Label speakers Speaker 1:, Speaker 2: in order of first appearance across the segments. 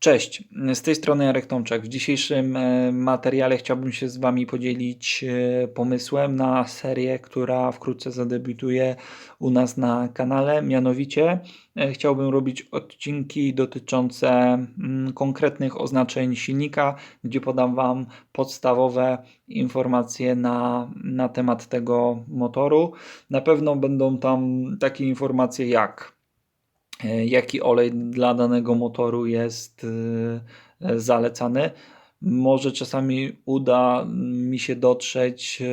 Speaker 1: Cześć, z tej strony Jarek Tomczak. W dzisiejszym e, materiale chciałbym się z Wami podzielić e, pomysłem na serię, która wkrótce zadebiutuje u nas na kanale. Mianowicie e, chciałbym robić odcinki dotyczące mm, konkretnych oznaczeń silnika, gdzie podam Wam podstawowe informacje na, na temat tego motoru. Na pewno będą tam takie informacje jak jaki olej dla danego motoru jest e, zalecany. Może czasami uda mi się dotrzeć e,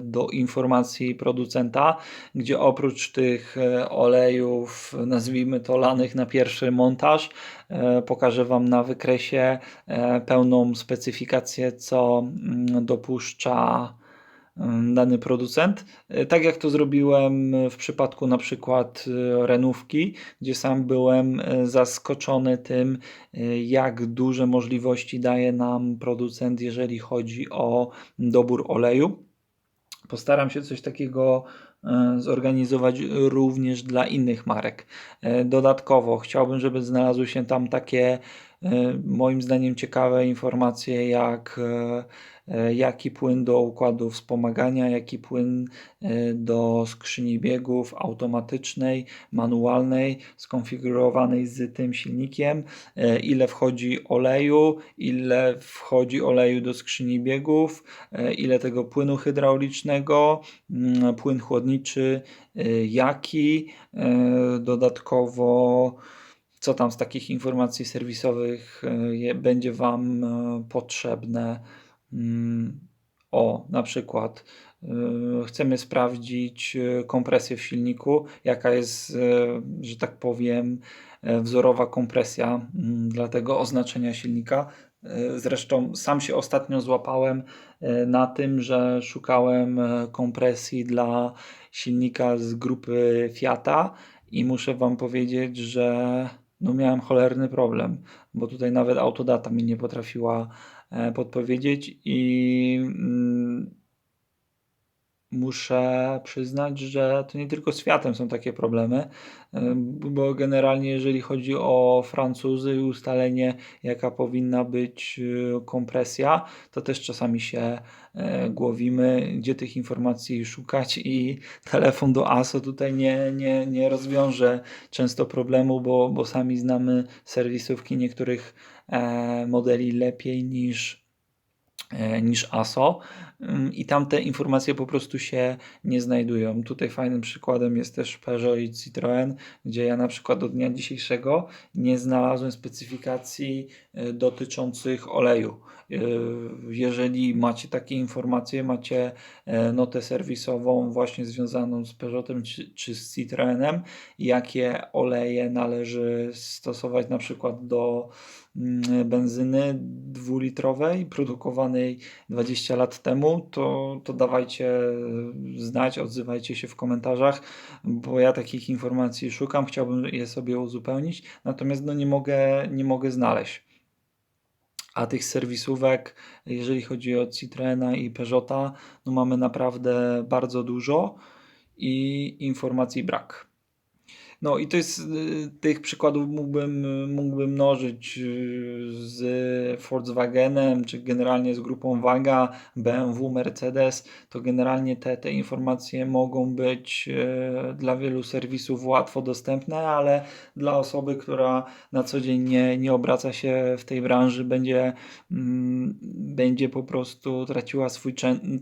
Speaker 1: do informacji producenta, gdzie oprócz tych olejów, nazwijmy to lanych na pierwszy montaż, pokażę Wam na wykresie pełną specyfikację, co mm, dopuszcza dany producent. E, tak jak to zrobiłem w przypadku na przykład e, renówki, gdzie sam byłem e, zaskoczony tym, jak duże możliwości daje nam producent, jeżeli chodzi o dobór oleju. Postaram się coś takiego zorganizować również dla innych marek. Dodatkowo chciałbym, żeby znalazły się tam takie moim zdaniem ciekawe informacje jak E, jaki płyn do układu wspomagania, jaki płyn e, do skrzyni biegów automatycznej, manualnej, skonfigurowanej z tym silnikiem, e, ile wchodzi oleju, ile wchodzi oleju do skrzyni biegów, ile tego płynu hydraulicznego, mm, płyn chłodniczy, jaki, dodatkowo co tam z takich informacji serwisowych będzie Wam potrzebne Mm, o, na przykład y, chcemy sprawdzić kompresję w silniku, jaka jest, że tak powiem, wzorowa kompresja mm, dla tego oznaczenia silnika. Zresztą sam się ostatnio złapałem na tym, że szukałem kompresji dla silnika z grupy Fiata i muszę Wam powiedzieć, że no miałem cholerny problem, bo tutaj nawet autodata mi nie potrafiła E, podpowiedzieć i mm, muszę przyznać, że to nie tylko z Fiatem są takie problemy, e, bo generalnie jeżeli chodzi o Francuzy i ustalenie jaka powinna być e, kompresja, to też czasami się głowimy, gdzie tych informacji szukać i telefon do ASO tutaj nie, nie, nie rozwiąże często problemu, bo, bo sami znamy serwisówki niektórych E, modeli lepiej niż, e, niż ASO mm, i tam te informacje po prostu się nie znajdują. Tutaj fajnym przykładem jest też Peugeot i Citroën, gdzie ja na przykład do dnia dzisiejszego nie znalazłem specyfikacji e, dotyczących oleju. Jeżeli macie takie informacje, macie notę serwisową właśnie związaną z Peugeotem czy, czy z Citroenem, jakie oleje należy stosować na przykład do benzyny dwulitrowej produkowanej 20 lat temu, to, to dawajcie znać, odzywajcie się w komentarzach, bo ja takich informacji szukam, chciałbym je sobie uzupełnić, natomiast no nie mogę, nie mogę znaleźć. A tych serwisówek, jeżeli chodzi o Citroena i Peugeota, no mamy naprawdę bardzo dużo i informacji brak. No i to jest, y, tych przykładów mógłbym, mógłbym mnożyć y, z Volkswagenem, czy generalnie z grupą Waga, BMW, Mercedes, to generalnie te, te informacje mogą być y, dla wielu serwisów łatwo dostępne, ale dla osoby, która na co dzień nie, nie obraca się w tej branży, będzie, mm, będzie po prostu traciła swój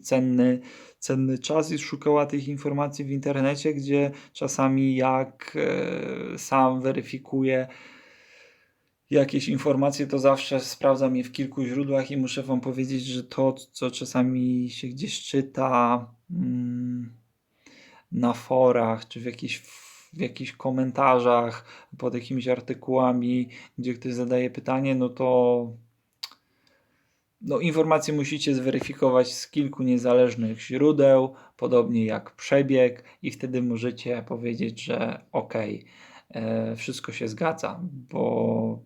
Speaker 1: cenny cenny czas i szukała tych informacji w internecie, gdzie czasami jak e, sam weryfikuję jakieś informacje, to zawsze sprawdzam je w kilku źródłach i muszę Wam powiedzieć, że to, co czasami się gdzieś czyta mm, na forach, czy w jakichś w jakichś komentarzach pod jakimiś artykułami, gdzie ktoś zadaje pytanie, no to no, informacje musicie zweryfikować z kilku niezależnych źródeł, podobnie jak przebieg, i wtedy możecie powiedzieć, że ok, e, wszystko się zgadza, bo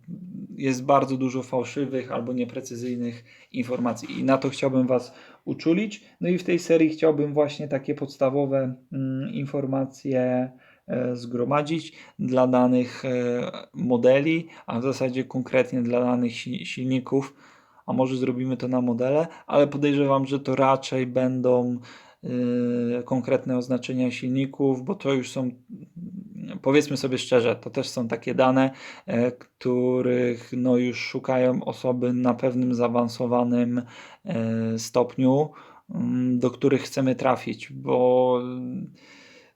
Speaker 1: jest bardzo dużo fałszywych albo nieprecyzyjnych informacji i na to chciałbym Was uczulić. No i w tej serii chciałbym właśnie takie podstawowe mm, informacje e, zgromadzić dla danych e, modeli, a w zasadzie konkretnie dla danych si- silników. A może zrobimy to na modele, ale podejrzewam, że to raczej będą e, konkretne oznaczenia silników, bo to już są, powiedzmy sobie szczerze, to też są takie dane, e, których no już szukają osoby na pewnym zaawansowanym e, stopniu, mm, do których chcemy trafić, bo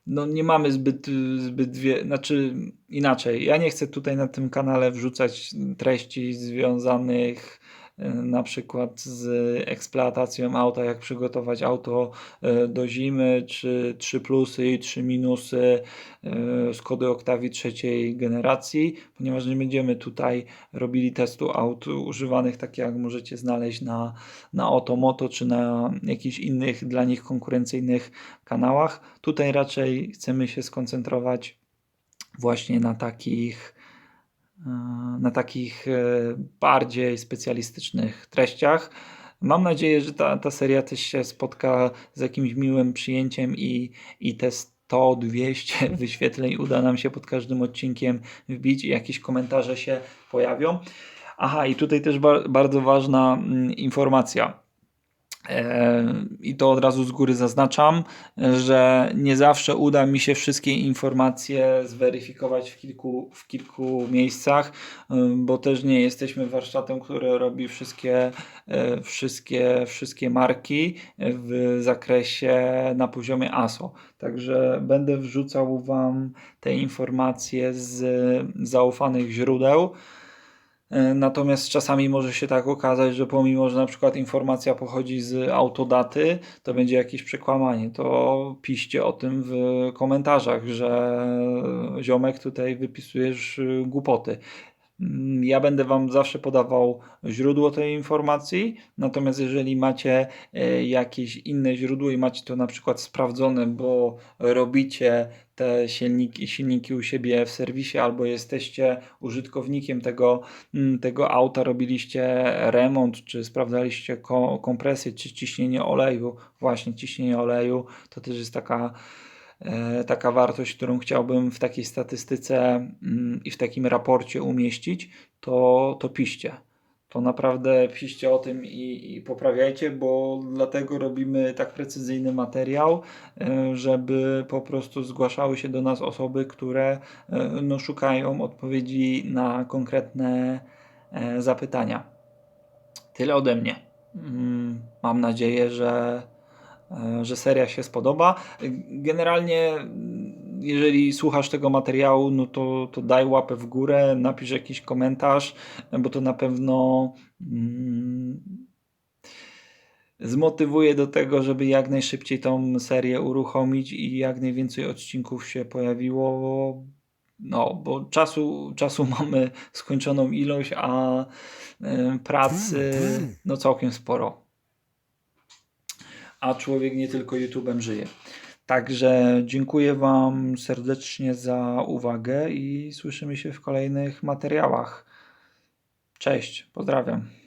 Speaker 1: no nie mamy zbyt, zbyt wie, znaczy inaczej. Ja nie chcę tutaj na tym kanale wrzucać treści związanych na przykład z eksploatacją auta, jak przygotować auto e, do zimy, czy 3 plusy i 3 minusy e, Skody Octavii trzeciej generacji, ponieważ nie będziemy tutaj robili testu aut używanych, tak jak możecie znaleźć na, na Otomoto, czy na jakichś innych dla nich konkurencyjnych kanałach. Tutaj raczej chcemy się skoncentrować właśnie na takich e, na takich e, bardziej specjalistycznych treściach. Mam nadzieję, że ta, ta seria też się spotka z jakimś miłym przyjęciem i, i te 100-200 wyświetleń uda nam się pod każdym odcinkiem wbić i jakieś komentarze się pojawią. Aha, i tutaj też ba- bardzo ważna mm, informacja. E, I to od razu z góry zaznaczam, że nie zawsze uda mi się wszystkie informacje zweryfikować w kilku, w kilku miejscach, e, bo też nie jesteśmy warsztatem, który robi wszystkie, e, wszystkie, wszystkie marki w zakresie na poziomie ASO. Także będę wrzucał Wam te informacje z zaufanych źródeł. E, Natomiast czasami może się tak okazać, że pomimo, że na przykład informacja pochodzi z autodaty, to będzie jakieś przekłamanie. To piszcie o tym w komentarzach, że ziomek tutaj wypisujesz y, głupoty. Mm, Ja będę Wam zawsze podawał źródło tej informacji, natomiast jeżeli macie e, jakieś inne źródło i macie to na przykład sprawdzone, bo robicie te silniki, silniki u siebie w serwisie albo jesteście użytkownikiem tego, mm, tego auta, robiliście remont, czy sprawdzaliście ko- kompresję, czy ciśnienie oleju, właśnie ciśnienie oleju, to też jest taka taka wartość, którą chciałbym w takiej statystyce mm, i w takim raporcie umieścić, to, to piszcie. To naprawdę piszcie o tym i, i poprawiajcie, bo dlatego robimy tak precyzyjny materiał, e, żeby po prostu zgłaszały się do nas osoby, które e, no, szukają odpowiedzi na konkretne e, zapytania. Tyle ode mnie. Mm, Mam nadzieję, że, e, że seria się spodoba. Generalnie, jeżeli słuchasz tego materiału, no to, to daj łapę w górę, napisz jakiś komentarz, bo to na pewno mm, zmotywuje do tego, żeby jak najszybciej tą serię uruchomić i jak najwięcej odcinków się pojawiło. No, bo czasu, czasu mamy skończoną ilość, a y, pracy no całkiem sporo. A człowiek nie tylko YouTube'em żyje. Także dziękuję Wam serdecznie za uwagę i słyszymy się w kolejnych materiałach. Cześć, pozdrawiam.